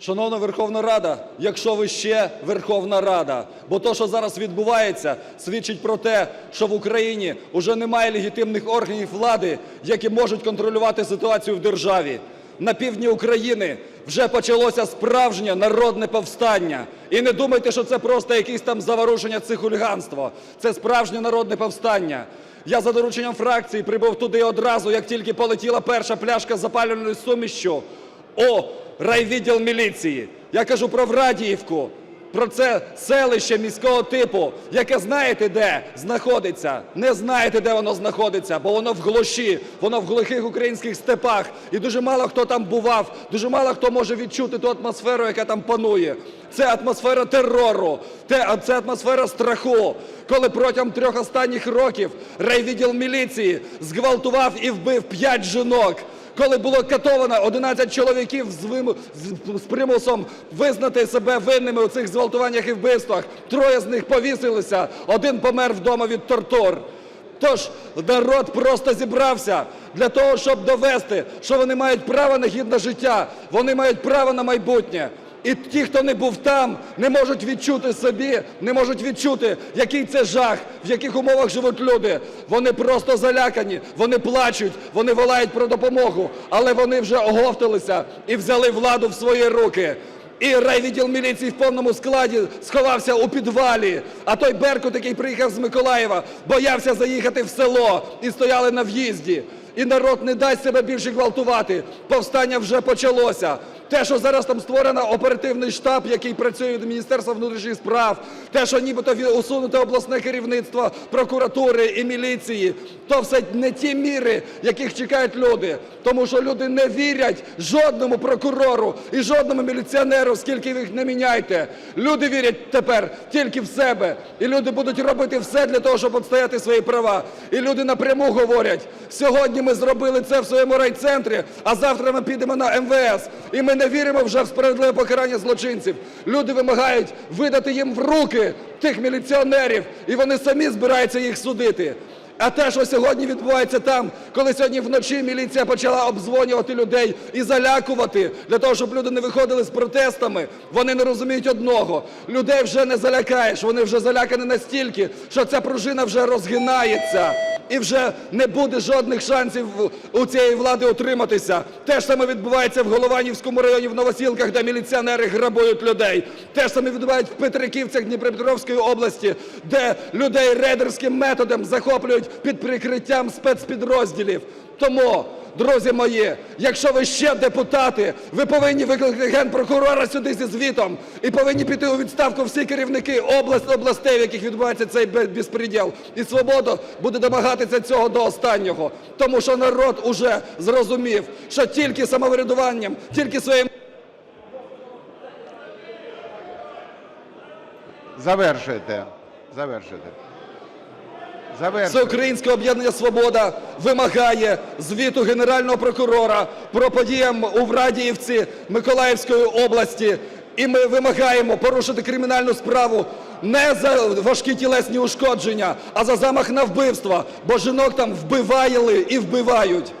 Шановна Верховна Рада, якщо ви ще Верховна Рада, бо то, що зараз відбувається, свідчить про те, що в Україні вже немає легітимних органів влади, які можуть контролювати ситуацію в державі. На півдні України вже почалося справжнє народне повстання. І не думайте, що це просто якісь там заворушення це хуліганство. Це справжнє народне повстання. Я за дорученням фракції прибув туди одразу, як тільки полетіла перша пляшка з запалювальною сумішчю. О, райвідділ міліції. Я кажу про Врадіївку, про це селище міського типу, яке знаєте де знаходиться? Не знаєте, де воно знаходиться, бо воно в глуші, воно в глухих українських степах. І дуже мало хто там бував, дуже мало хто може відчути ту атмосферу, яка там панує. Це атмосфера терору, те- це атмосфера страху. Коли протягом трьох останніх років райвідділ міліції зґвалтував і вбив п'ять жінок коли було катовано 11 чоловіків з, примусом визнати себе винними у цих зґвалтуваннях і вбивствах. Троє з них повісилися, один помер вдома від тортур. Тож народ просто зібрався для того, щоб довести, що вони мають право на гідне життя, вони мають право на майбутнє. І ті, хто не був там, не можуть відчути собі, не можуть відчути, який це жах, в яких умовах живуть люди. Вони просто залякані, вони плачуть, вони волають про допомогу, але вони вже оговталися і взяли владу в свої руки. І райвідділ міліції в повному складі сховався у підвалі. А той Беркут, який приїхав з Миколаєва, боявся заїхати в село і стояли на в'їзді. І народ не дасть себе більше гвалтувати. Повстання вже почалося. Те, що зараз там створено оперативний штаб, який працює від Міністерства внутрішніх справ, те, що нібито усунуте обласне керівництво прокуратури і міліції, то все не ті міри, яких чекають люди. Тому що люди не вірять жодному прокурору і жодному міліціонеру, скільки ви їх не міняйте. Люди вірять тепер тільки в себе. І люди будуть робити все для того, щоб відстояти свої права. І люди напряму говорять, сьогодні ми зробили це в своєму райцентрі, а завтра ми підемо на МВС. І ми не віримо вже в справедливе покарання злочинців. Люди вимагають видати їм в руки тих міліціонерів, і вони самі збираються їх судити. А те, що сьогодні відбувається там, коли сьогодні вночі міліція почала обдзвонювати людей і залякувати для того, щоб люди не виходили з протестами, вони не розуміють одного. Людей вже не залякаєш, вони вже залякані настільки, що ця пружина вже розгинається. І вже не буде жодних шансів у цієї влади утриматися. Те ж саме відбувається в Голованівському районі в Новосілках, де міліціонери грабують людей. Те ж саме відбувається в Петриківцях Дніпропетровської області, де людей рейдерським методом захоплюють під прикриттям спецпідрозділів. Тому, друзі мої, якщо ви ще депутати, ви повинні викликати генпрокурора сюди зі звітом і повинні піти у відставку всі керівники областей, в яких відбувається цей бе- безпреділ. І свобода буде домагатися цього до останнього. Тому що народ уже зрозумів, що тільки самоврядуванням, тільки своїм Завершуйте. Завершуйте. Всеукраїнське об'єднання «Свобода» вимагає звіту Генерального прокурора про подіям у Врадіївці Миколаївської області. І ми вимагаємо порушити кримінальну справу не за важкі тілесні ушкодження, а за замах на вбивство, бо жінок там вбивали і вбивають.